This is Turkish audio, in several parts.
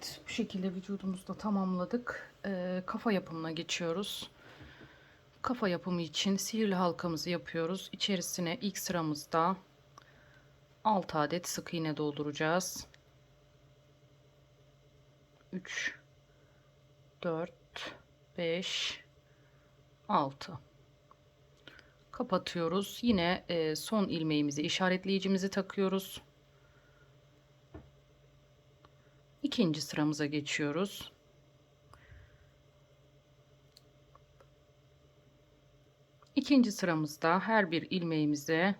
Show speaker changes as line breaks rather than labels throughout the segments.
Evet bu şekilde vücudumuzu da tamamladık. Ee, kafa yapımına geçiyoruz. Kafa yapımı için sihirli halkamızı yapıyoruz. İçerisine ilk sıramızda 6 adet sık iğne dolduracağız. 3 4 5 6 kapatıyoruz. Yine e, son ilmeğimizi işaretleyicimizi takıyoruz. İkinci sıramıza geçiyoruz. İkinci sıramızda her bir ilmeğimize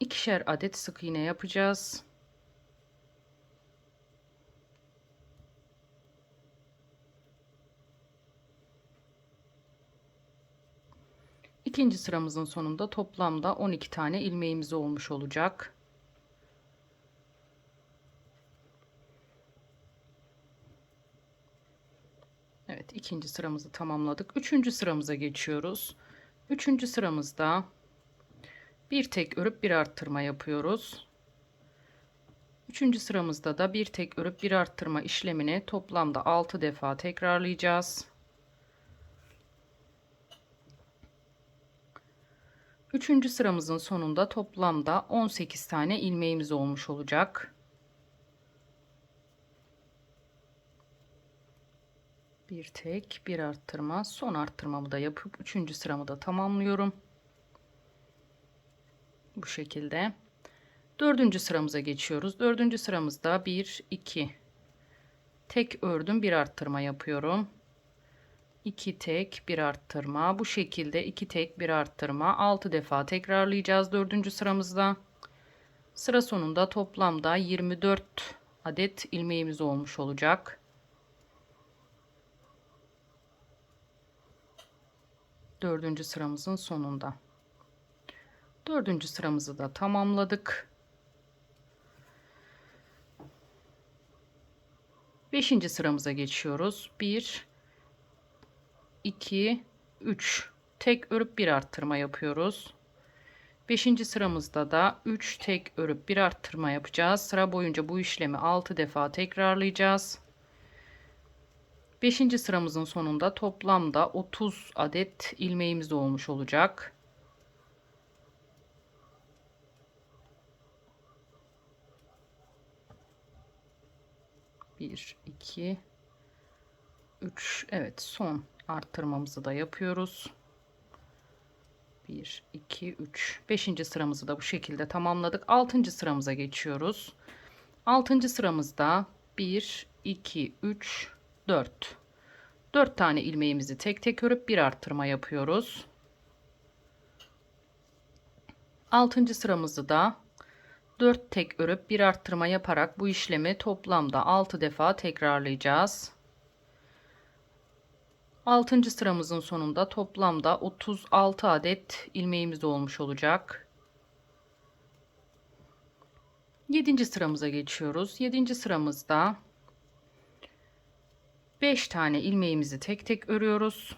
ikişer adet sık iğne yapacağız. İkinci sıramızın sonunda toplamda 12 tane ilmeğimiz olmuş olacak. Evet ikinci sıramızı tamamladık. Üçüncü sıramıza geçiyoruz. Üçüncü sıramızda bir tek örüp bir arttırma yapıyoruz. Üçüncü sıramızda da bir tek örüp bir arttırma işlemini toplamda 6 defa tekrarlayacağız. Üçüncü sıramızın sonunda toplamda 18 tane ilmeğimiz olmuş olacak. Bir tek bir arttırma son arttırmamı da yapıp üçüncü sıramı da tamamlıyorum. Bu şekilde. Dördüncü sıramıza geçiyoruz. Dördüncü sıramızda 1 2 tek ördüm bir arttırma yapıyorum. 2 tek bir arttırma bu şekilde 2 tek bir arttırma 6 defa tekrarlayacağız dördüncü sıramızda sıra sonunda toplamda 24 adet ilmeğimiz olmuş olacak dördüncü sıramızın sonunda dördüncü sıramızı da tamamladık beşinci sıramıza geçiyoruz 1 2 3 tek örüp bir arttırma yapıyoruz. 5. sıramızda da 3 tek örüp bir arttırma yapacağız. Sıra boyunca bu işlemi 6 defa tekrarlayacağız. 5. sıramızın sonunda toplamda 30 adet ilmeğimiz olmuş olacak. Bir, iki, üç. Evet, son arttırmamızı da yapıyoruz. 1 2 3 5. sıramızı da bu şekilde tamamladık. 6. sıramıza geçiyoruz. 6. sıramızda 1 2 3 4 4 tane ilmeğimizi tek tek örüp bir arttırma yapıyoruz. 6. sıramızı da 4 tek örüp bir arttırma yaparak bu işlemi toplamda 6 defa tekrarlayacağız. 6. sıramızın sonunda toplamda 36 adet ilmeğimiz olmuş olacak. 7. sıramıza geçiyoruz. 7. sıramızda 5 tane ilmeğimizi tek tek örüyoruz.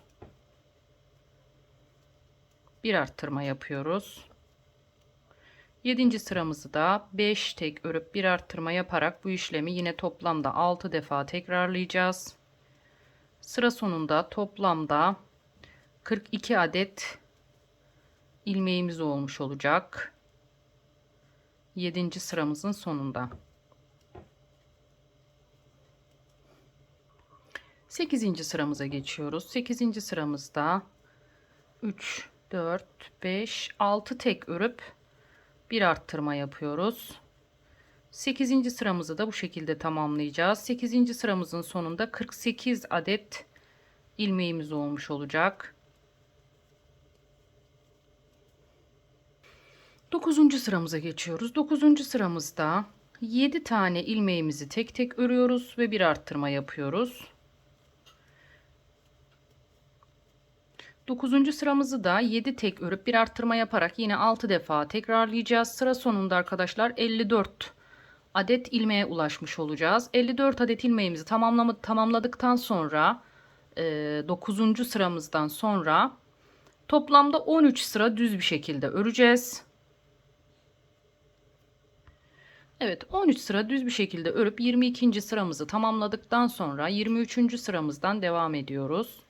Bir arttırma yapıyoruz. 7. sıramızı da 5 tek örüp bir arttırma yaparak bu işlemi yine toplamda 6 defa tekrarlayacağız. Sıra sonunda toplamda 42 adet ilmeğimiz olmuş olacak. 7. sıramızın sonunda. 8. sıramıza geçiyoruz. 8. sıramızda 3 4 5 6 tek örüp bir arttırma yapıyoruz. 8. sıramızı da bu şekilde tamamlayacağız. 8. sıramızın sonunda 48 adet ilmeğimiz olmuş olacak. 9. sıramıza geçiyoruz. 9. sıramızda 7 tane ilmeğimizi tek tek örüyoruz ve bir arttırma yapıyoruz. 9. sıramızı da 7 tek örüp bir arttırma yaparak yine 6 defa tekrarlayacağız. Sıra sonunda arkadaşlar 54 adet ilmeğe ulaşmış olacağız. 54 adet ilmeğimizi tamamlama, tamamladıktan sonra e, 9. sıramızdan sonra toplamda 13 sıra düz bir şekilde öreceğiz. Evet 13 sıra düz bir şekilde örüp 22. sıramızı tamamladıktan sonra 23. sıramızdan devam ediyoruz.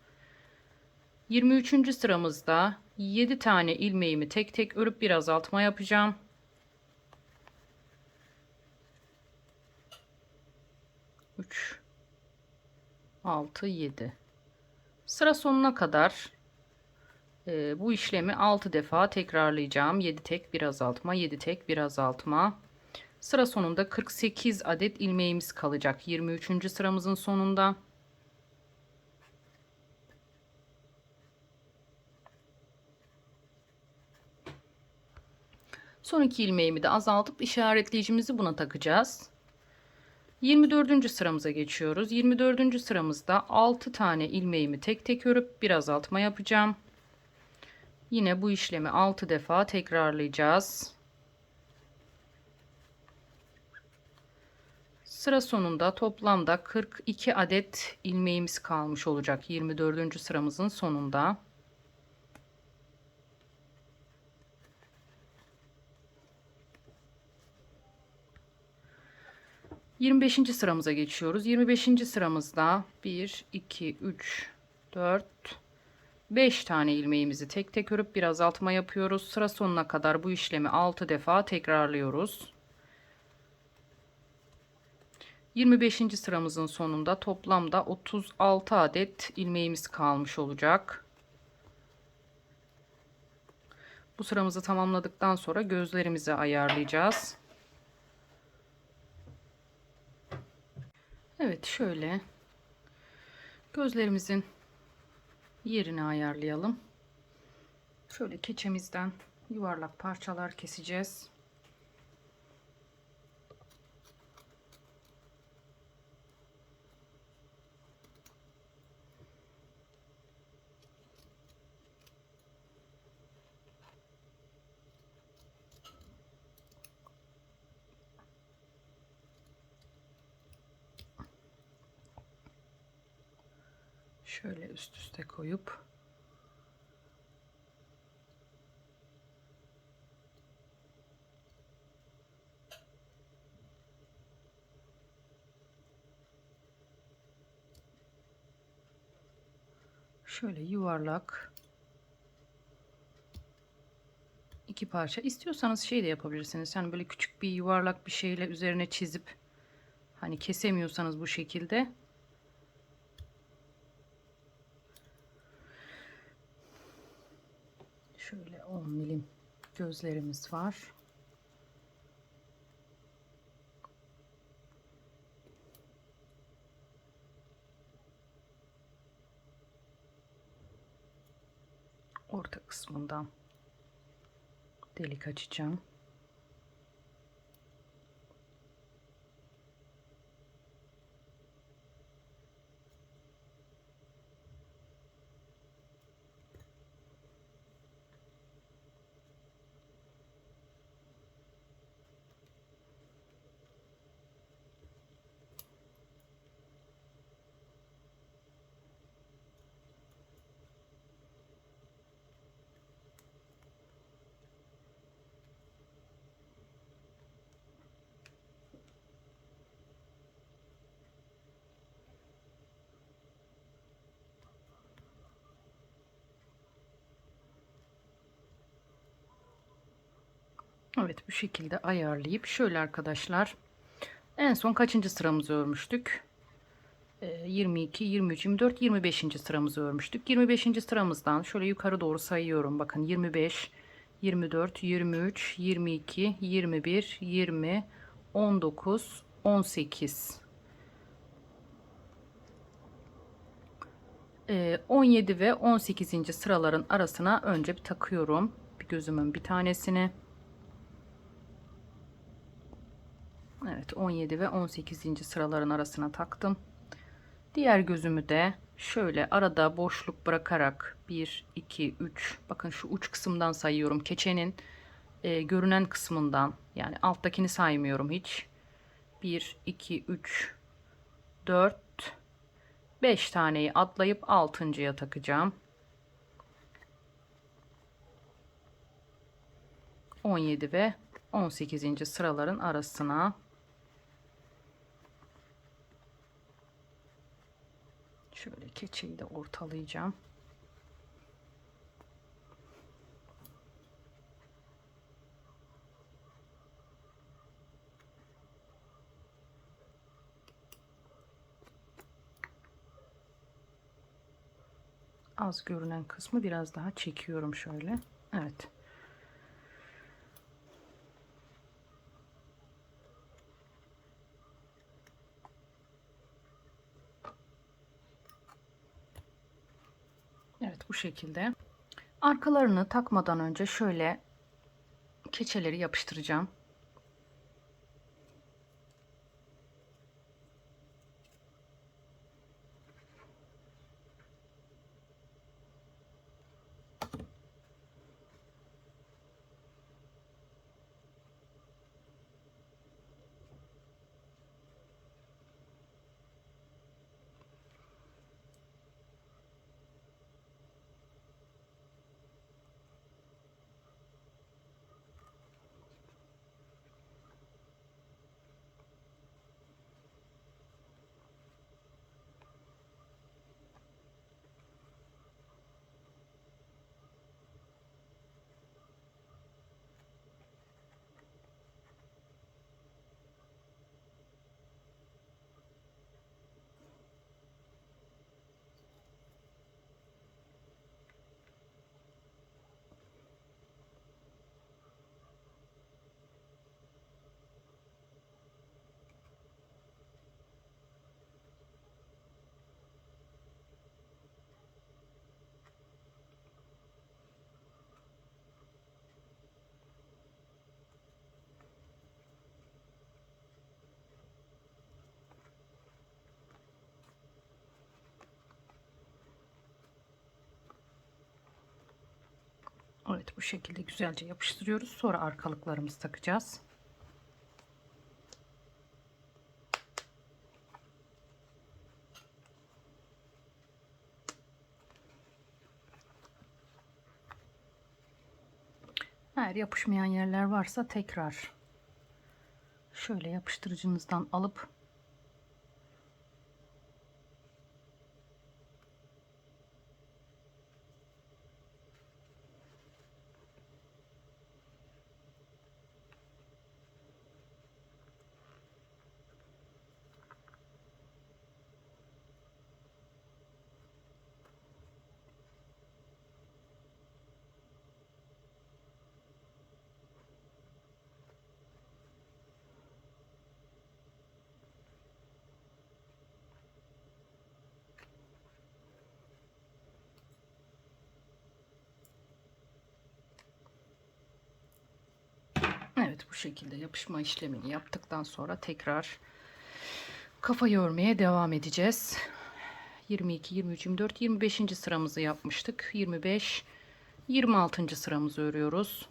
23. sıramızda 7 tane ilmeğimi tek tek örüp bir azaltma yapacağım. Üç, altı, yedi. Sıra sonuna kadar e, bu işlemi 6 defa tekrarlayacağım. 7 tek bir azaltma, 7 tek bir azaltma. Sıra sonunda 48 adet ilmeğimiz kalacak. 23. sıramızın sonunda. Son iki ilmeğimi de azaltıp işaretleyicimizi buna takacağız. 24. sıramıza geçiyoruz. 24. sıramızda 6 tane ilmeğimi tek tek örüp bir azaltma yapacağım. Yine bu işlemi 6 defa tekrarlayacağız. Sıra sonunda toplamda 42 adet ilmeğimiz kalmış olacak 24. sıramızın sonunda. 25. sıramıza geçiyoruz. 25. sıramızda 1, 2, 3, 4, 5 tane ilmeğimizi tek tek örüp bir azaltma yapıyoruz. Sıra sonuna kadar bu işlemi 6 defa tekrarlıyoruz. 25. sıramızın sonunda toplamda 36 adet ilmeğimiz kalmış olacak. Bu sıramızı tamamladıktan sonra gözlerimizi ayarlayacağız. Evet şöyle gözlerimizin yerini ayarlayalım. Şöyle keçemizden yuvarlak parçalar keseceğiz. Şöyle üst üste koyup. Şöyle yuvarlak. İki parça. İstiyorsanız şey de yapabilirsiniz. Hani böyle küçük bir yuvarlak bir şeyle üzerine çizip hani kesemiyorsanız bu şekilde Şöyle 10 milim gözlerimiz var. Orta kısmından delik açacağım. Evet bu şekilde ayarlayıp şöyle arkadaşlar en son kaçıncı sıramızı örmüştük? 22, 23, 24, 25. sıramızı örmüştük. 25. sıramızdan şöyle yukarı doğru sayıyorum. Bakın 25, 24, 23, 22, 21, 20, 19, 18. 17 ve 18. sıraların arasına önce bir takıyorum. Bir gözümün bir tanesini. Evet 17 ve 18. sıraların arasına taktım. Diğer gözümü de şöyle arada boşluk bırakarak 1, 2, 3 bakın şu uç kısımdan sayıyorum. Keçenin e, görünen kısmından yani alttakini saymıyorum hiç. 1, 2, 3, 4, 5 taneyi atlayıp 6.ya takacağım. 17 ve 18. sıraların arasına Keçeyi de ortalayacağım. Az görünen kısmı biraz daha çekiyorum şöyle. Evet. Evet bu şekilde. Arkalarını takmadan önce şöyle keçeleri yapıştıracağım. Evet bu şekilde güzelce yapıştırıyoruz. Sonra arkalıklarımızı takacağız. Eğer yapışmayan yerler varsa tekrar şöyle yapıştırıcınızdan alıp Evet bu şekilde yapışma işlemini yaptıktan sonra tekrar kafayı örmeye devam edeceğiz. 22, 23, 24, 25. sıramızı yapmıştık. 25, 26. sıramızı örüyoruz.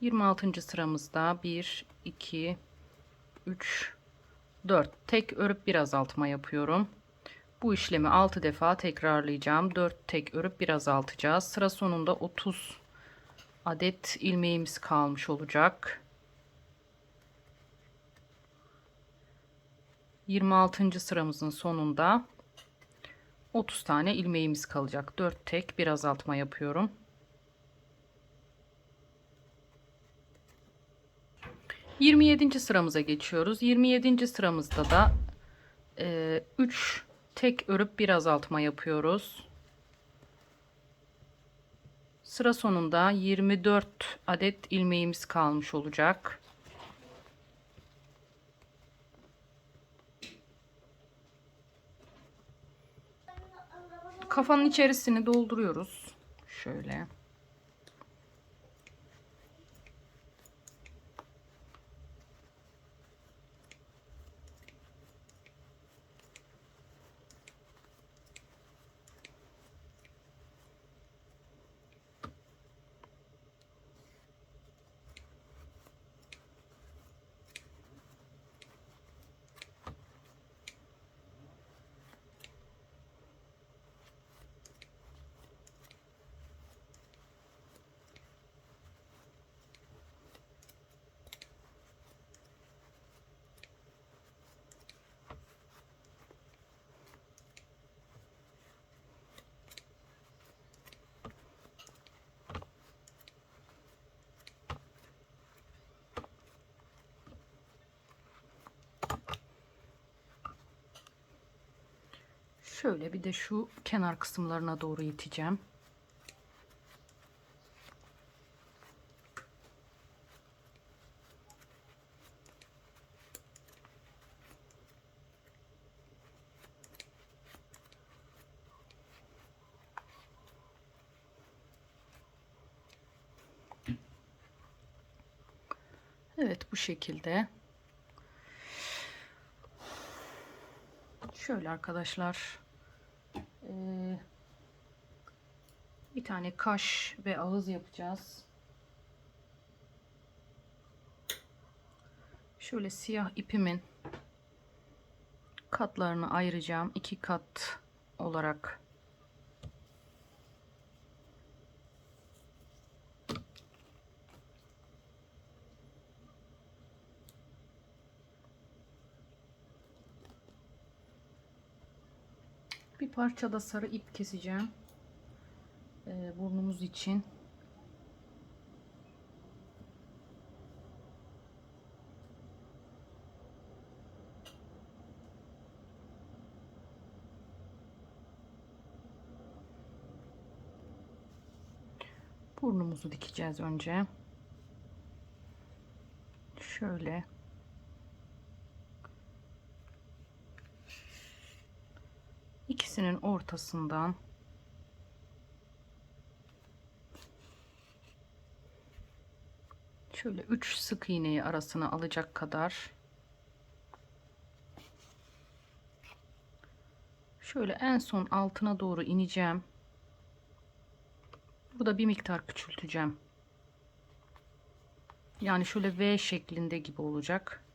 26. sıramızda 1, 2, 3, 4 tek örüp bir azaltma yapıyorum. Bu işlemi 6 defa tekrarlayacağım. 4 tek örüp bir azaltacağız. Sıra sonunda 30 adet ilmeğimiz kalmış olacak. 26. sıramızın sonunda 30 tane ilmeğimiz kalacak. 4 tek bir azaltma yapıyorum. Yirmi yedinci sıramıza geçiyoruz. Yirmi yedinci sıramızda da e, 3 tek örüp bir azaltma yapıyoruz. Sıra sonunda 24 adet ilmeğimiz kalmış olacak. Kafanın içerisini dolduruyoruz. Şöyle. Şöyle bir de şu kenar kısımlarına doğru iteceğim. Evet bu şekilde. Şöyle arkadaşlar. Ee, bir tane kaş ve ağız yapacağız. Şöyle siyah ipimin katlarını ayıracağım. iki kat olarak parça da sarı ip keseceğim. Ee, burnumuz için. Burnumuzu dikeceğiz önce. Şöyle. İkisinin ortasından şöyle 3 sık iğneyi arasına alacak kadar şöyle en son altına doğru ineceğim. Burada bir miktar küçülteceğim. Yani şöyle V şeklinde gibi olacak.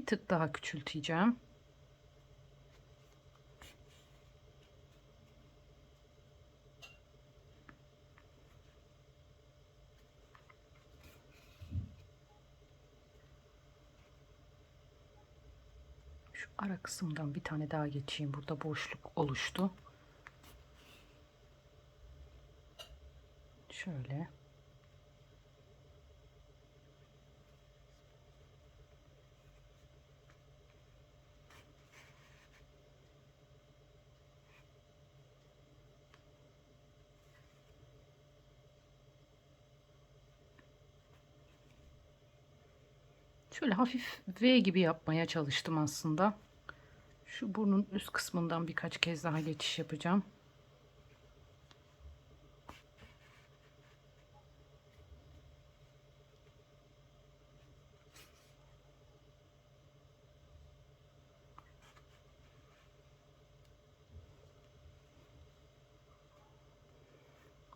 Bir tık daha küçülteceğim. Şu ara kısımdan bir tane daha geçeyim. Burada boşluk oluştu. Şöyle. Şöyle hafif V gibi yapmaya çalıştım aslında. Şu burnun üst kısmından birkaç kez daha geçiş yapacağım.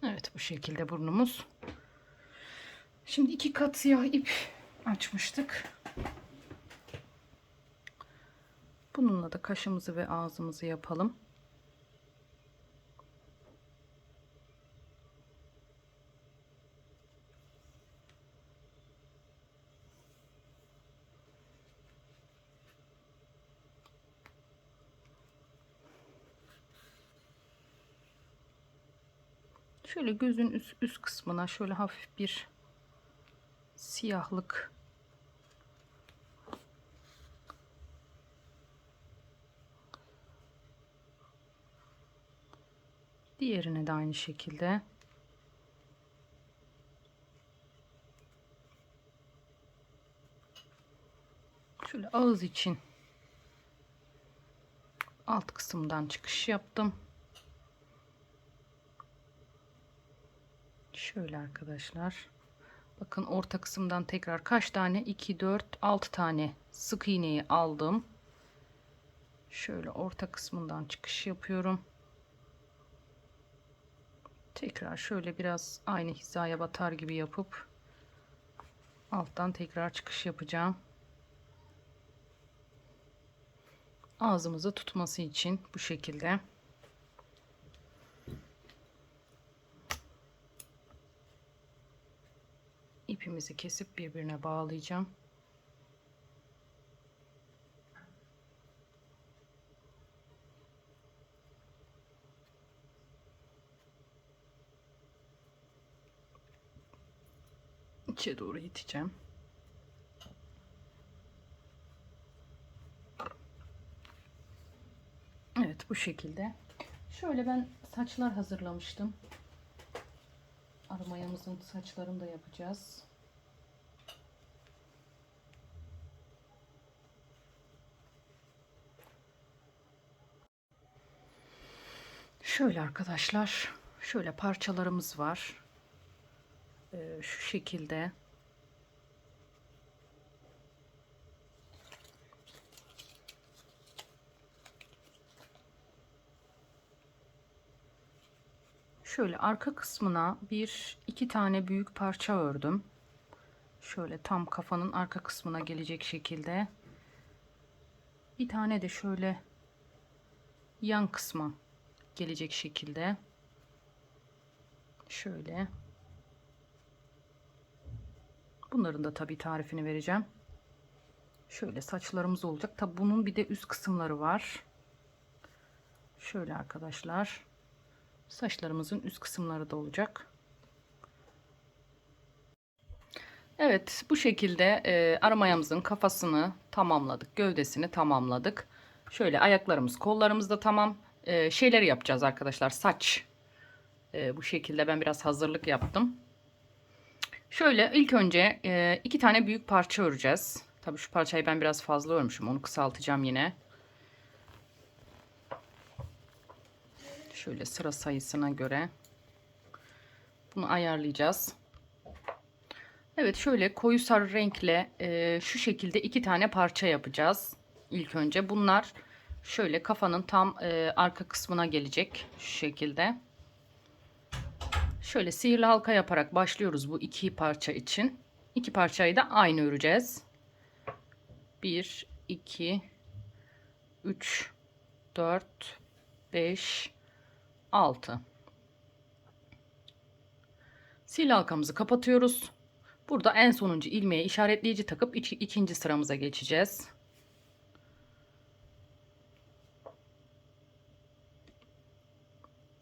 Evet bu şekilde burnumuz. Şimdi iki kat siyah ip açmıştık. Bununla da kaşımızı ve ağzımızı yapalım. Şöyle gözün üst, üst kısmına şöyle hafif bir siyahlık Diğerine de aynı şekilde. Şöyle ağız için alt kısımdan çıkış yaptım. Şöyle arkadaşlar. Bakın orta kısımdan tekrar kaç tane? 2, 4, 6 tane sık iğneyi aldım. Şöyle orta kısmından çıkış yapıyorum. Tekrar şöyle biraz aynı hizaya batar gibi yapıp alttan tekrar çıkış yapacağım. Ağzımızı tutması için bu şekilde. ipimizi kesip birbirine bağlayacağım. içe doğru iteceğim. Evet bu şekilde. Şöyle ben saçlar hazırlamıştım. Aramayamızın saçlarını da yapacağız. Şöyle arkadaşlar, şöyle parçalarımız var. Ee, şu şekilde. Şöyle arka kısmına bir iki tane büyük parça ördüm. Şöyle tam kafanın arka kısmına gelecek şekilde. Bir tane de şöyle yan kısma gelecek şekilde. Şöyle. Bunların da tabii tarifini vereceğim. Şöyle saçlarımız olacak. Tabi bunun bir de üst kısımları var. Şöyle arkadaşlar. Saçlarımızın üst kısımları da olacak. Evet bu şekilde e, aramayamızın kafasını tamamladık. Gövdesini tamamladık. Şöyle ayaklarımız kollarımız da tamam. E, şeyleri yapacağız arkadaşlar. Saç. E, bu şekilde ben biraz hazırlık yaptım. Şöyle ilk önce e, iki tane büyük parça öreceğiz. Tabii şu parçayı ben biraz fazla örmüşüm. Onu kısaltacağım yine. Şöyle sıra sayısına göre bunu ayarlayacağız. Evet şöyle koyu sarı renkle e, şu şekilde iki tane parça yapacağız. İlk önce bunlar şöyle kafanın tam e, arka kısmına gelecek şu şekilde. Şöyle sihirli halka yaparak başlıyoruz bu iki parça için. İki parçayı da aynı öreceğiz. 1 2 3 4 5 6 Sil halkamızı kapatıyoruz. Burada en sonuncu ilmeğe işaretleyici takıp iki, ikinci sıramıza geçeceğiz.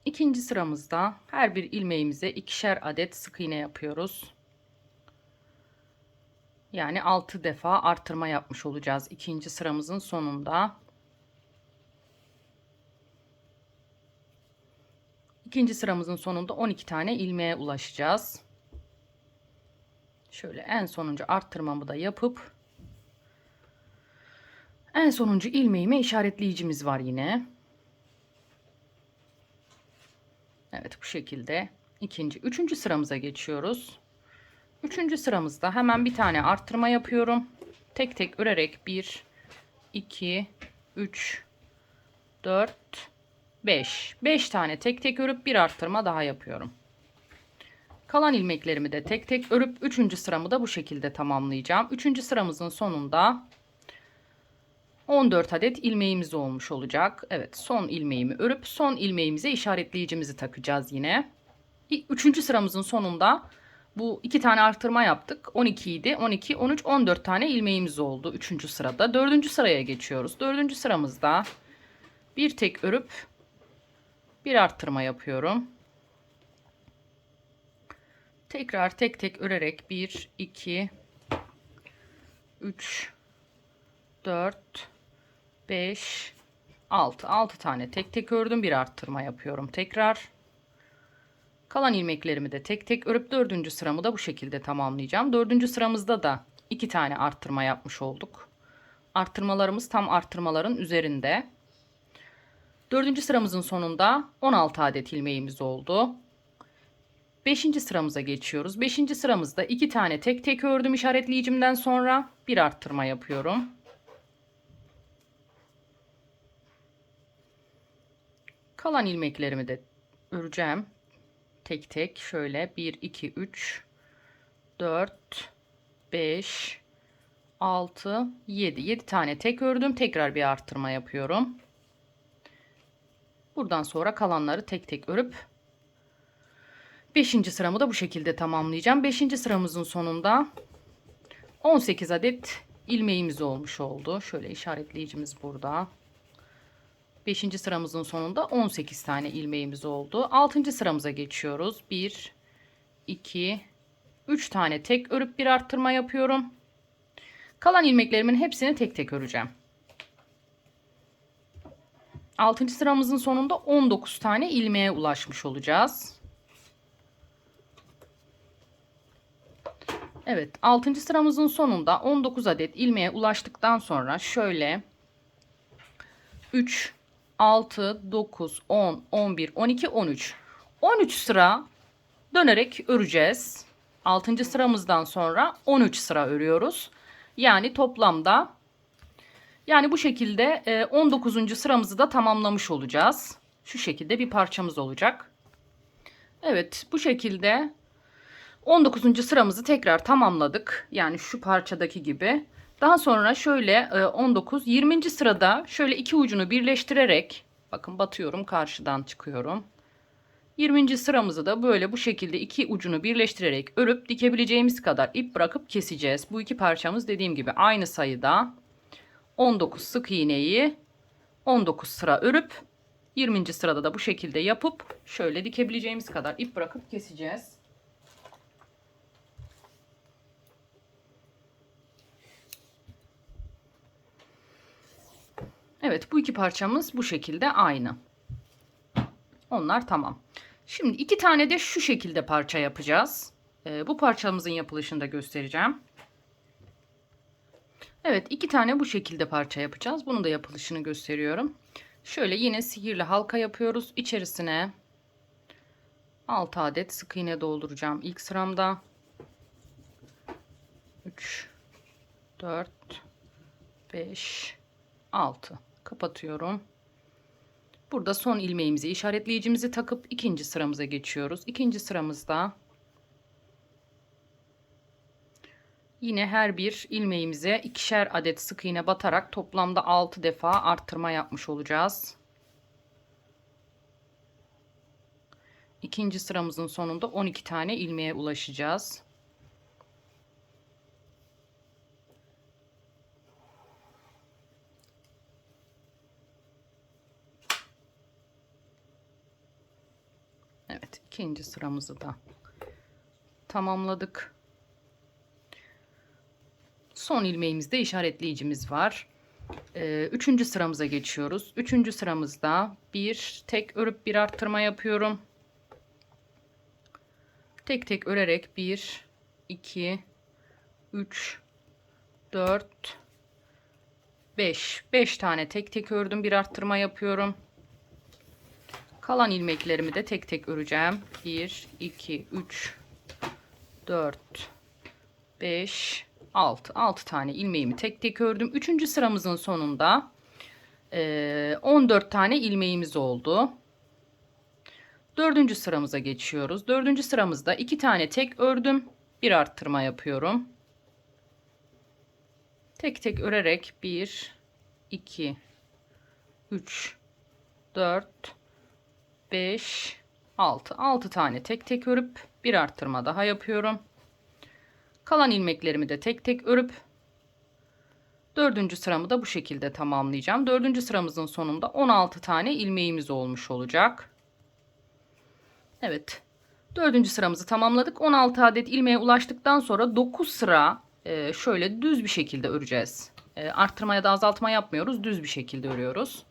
İkinci sıramızda her bir ilmeğimize ikişer adet sık iğne yapıyoruz. Yani 6 defa artırma yapmış olacağız ikinci sıramızın sonunda. İkinci sıramızın sonunda 12 tane ilmeğe ulaşacağız. Şöyle en sonuncu arttırmamı da yapıp en sonuncu ilmeğime işaretleyicimiz var yine. Evet bu şekilde ikinci, üçüncü sıramıza geçiyoruz. Üçüncü sıramızda hemen bir tane arttırma yapıyorum. Tek tek örerek 1, 2, 3, 4, 5. 5 tane tek tek örüp bir arttırma daha yapıyorum. Kalan ilmeklerimi de tek tek örüp 3. sıramı da bu şekilde tamamlayacağım. 3. sıramızın sonunda 14 adet ilmeğimiz olmuş olacak. Evet son ilmeğimi örüp son ilmeğimize işaretleyicimizi takacağız yine. 3. sıramızın sonunda bu iki tane arttırma yaptık. 12 idi. 12, 13, 14 tane ilmeğimiz oldu 3. sırada. 4. sıraya geçiyoruz. 4. sıramızda bir tek örüp bir arttırma yapıyorum. Tekrar tek tek örerek 1, 2, 3, 4, 5, 6. 6 tane tek tek ördüm. Bir arttırma yapıyorum tekrar. Kalan ilmeklerimi de tek tek örüp dördüncü sıramı da bu şekilde tamamlayacağım. Dördüncü sıramızda da iki tane arttırma yapmış olduk. Arttırmalarımız tam arttırmaların üzerinde. Dördüncü sıramızın sonunda 16 adet ilmeğimiz oldu. Beşinci sıramıza geçiyoruz. Beşinci sıramızda iki tane tek tek ördüm işaretleyicimden sonra bir arttırma yapıyorum. Kalan ilmeklerimi de öreceğim. Tek tek şöyle 1, 2, 3, 4, 5, 6, 7. 7 tane tek ördüm. Tekrar bir arttırma yapıyorum. Buradan sonra kalanları tek tek örüp 5. sıramı da bu şekilde tamamlayacağım. 5. sıramızın sonunda 18 adet ilmeğimiz olmuş oldu. Şöyle işaretleyicimiz burada. 5. sıramızın sonunda 18 tane ilmeğimiz oldu. 6. sıramıza geçiyoruz. 1 2 3 tane tek örüp bir arttırma yapıyorum. Kalan ilmeklerimin hepsini tek tek öreceğim. 6. sıramızın sonunda 19 tane ilmeğe ulaşmış olacağız. Evet 6. sıramızın sonunda 19 adet ilmeğe ulaştıktan sonra şöyle 3, 6, 9, 10, 11, 12, 13. 13 sıra dönerek öreceğiz. 6. sıramızdan sonra 13 sıra örüyoruz. Yani toplamda yani bu şekilde e, 19. sıramızı da tamamlamış olacağız. Şu şekilde bir parçamız olacak. Evet bu şekilde 19. sıramızı tekrar tamamladık. Yani şu parçadaki gibi. Daha sonra şöyle e, 19 20. sırada şöyle iki ucunu birleştirerek bakın batıyorum karşıdan çıkıyorum. 20. sıramızı da böyle bu şekilde iki ucunu birleştirerek örüp dikebileceğimiz kadar ip bırakıp keseceğiz. Bu iki parçamız dediğim gibi aynı sayıda 19 sık iğneyi 19 sıra örüp 20. sırada da bu şekilde yapıp şöyle dikebileceğimiz kadar ip bırakıp keseceğiz. Evet bu iki parçamız bu şekilde aynı. Onlar tamam. Şimdi iki tane de şu şekilde parça yapacağız. Ee, bu parçamızın yapılışını da göstereceğim. Evet iki tane bu şekilde parça yapacağız. Bunun da yapılışını gösteriyorum. Şöyle yine sihirli halka yapıyoruz. İçerisine 6 adet sık iğne dolduracağım ilk sıramda. 3 4 5 6 kapatıyorum. Burada son ilmeğimizi işaretleyicimizi takıp ikinci sıramıza geçiyoruz. İkinci sıramızda yine her bir ilmeğimize ikişer adet sık iğne batarak toplamda 6 defa arttırma yapmış olacağız. İkinci sıramızın sonunda 12 tane ilmeğe ulaşacağız. Evet ikinci sıramızı da tamamladık. Son ilmeğimizde işaretleyicimiz var. Ee, üçüncü sıramıza geçiyoruz. Üçüncü sıramızda bir tek örüp bir arttırma yapıyorum. Tek tek örerek 1, 2, 3, 4, 5. 5 tane tek tek ördüm bir arttırma yapıyorum. Kalan ilmeklerimi de tek tek öreceğim. 1, 2, 3, 4, 5, 6. 6 tane ilmeğimi tek tek ördüm. Üçüncü sıramızın sonunda 14 tane ilmeğimiz oldu. Dördüncü sıramıza geçiyoruz. Dördüncü sıramızda iki tane tek ördüm. Bir arttırma yapıyorum. Tek tek örerek 1, 2, 3, 4, 5, 6. 6 tane tek tek örüp bir arttırma daha yapıyorum. Kalan ilmeklerimi de tek tek örüp dördüncü sıramı da bu şekilde tamamlayacağım. Dördüncü sıramızın sonunda 16 tane ilmeğimiz olmuş olacak. Evet. Dördüncü sıramızı tamamladık. 16 adet ilmeğe ulaştıktan sonra 9 sıra e, şöyle düz bir şekilde öreceğiz. E, arttırma ya da azaltma yapmıyoruz. Düz bir şekilde örüyoruz.